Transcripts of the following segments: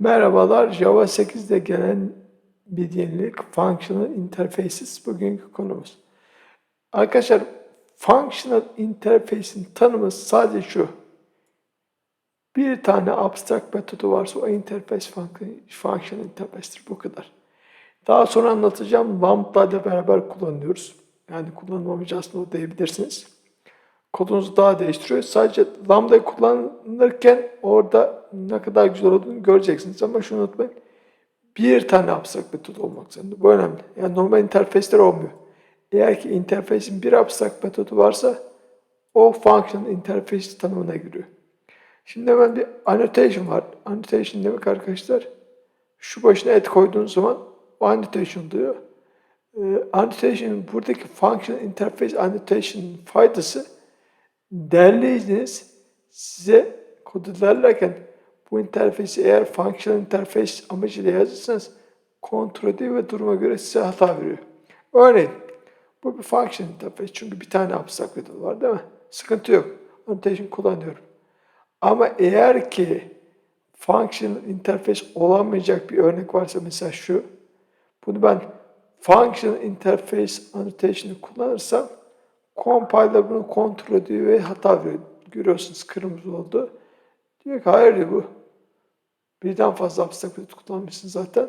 Merhabalar, Java 8'de gelen bir yenilik Functional Interfaces bugünkü konumuz. Arkadaşlar, Functional Interface'in tanımı sadece şu. Bir tane abstract metodu varsa o interface function- functional interface'tir. Bu kadar. Daha sonra anlatacağım. Lambda ile beraber kullanıyoruz. Yani kullanılmamış aslında o diyebilirsiniz kodunuzu daha değiştiriyor. Sadece lambda kullanılırken orada ne kadar güzel olduğunu göreceksiniz. Ama şunu unutmayın. Bir tane abstract olmak zorunda. Bu önemli. Yani normal interface'ler olmuyor. Eğer ki interface'in bir abstract metodu varsa o function interface tanımına giriyor. Şimdi hemen bir annotation var. Annotation demek arkadaşlar şu başına et koyduğunuz zaman o annotation diyor. Ee, annotation buradaki function interface annotation faydası derleyiciniz size kodu derlerken bu interfeisi eğer functional interface amacıyla yazırsanız kontrol ediyor ve duruma göre size hata veriyor. Örneğin bu bir function interface çünkü bir tane abstract var değil mi? Sıkıntı yok. Annotation kullanıyorum. Ama eğer ki functional interface olamayacak bir örnek varsa mesela şu. Bunu ben functional interface annotation'ı kullanırsam compiler bunu kontrol ediyor ve hata veriyor. Görüyorsunuz kırmızı oldu. Diyor ki hayır diyor bu. Birden fazla abstract kullanmışsın zaten.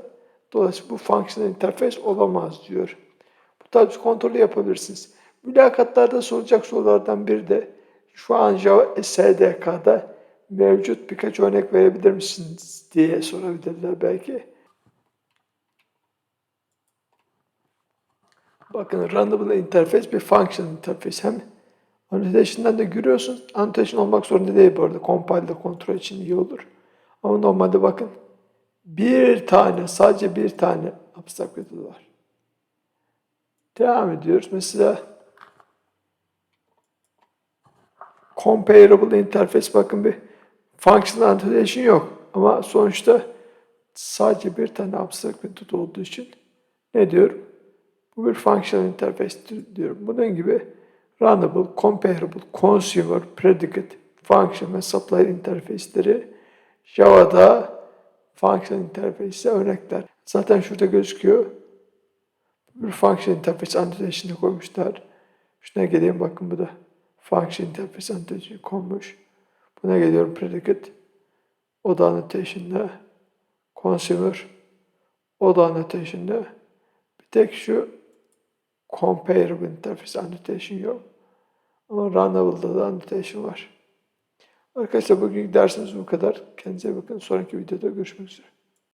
Dolayısıyla bu functional interface olamaz diyor. Bu tarz kontrolü yapabilirsiniz. Mülakatlarda soracak sorulardan biri de şu an Java SDK'da mevcut birkaç örnek verebilir misiniz diye sorabilirler belki. Bakın runnable interface bir function interface. Hem annotation'dan da görüyorsun. Annotation olmak zorunda değil bu arada. Compile'da kontrol için iyi olur. Ama normalde bakın bir tane, sadece bir tane abstract metodu var. Devam ediyoruz. Mesela comparable interface bakın bir functional annotation yok. Ama sonuçta sadece bir tane abstract metod olduğu için ne diyor? Bu bir functional interface diyorum. Bunun gibi runnable, comparable, consumer, predicate, function ve supply interface'leri Java'da function interface'e örnekler. Zaten şurada gözüküyor. Bir function interface annotation'ı koymuşlar. Şuna geleyim bakın bu da function interface annotation konmuş. Buna geliyorum predicate. O da annotation'da. Consumer. O da annotation'da. Bir tek şu comparable interface annotation yok. Ama runnable'da da annotation var. Arkadaşlar bugünkü dersimiz bu kadar. Kendinize bakın. Sonraki videoda görüşmek üzere.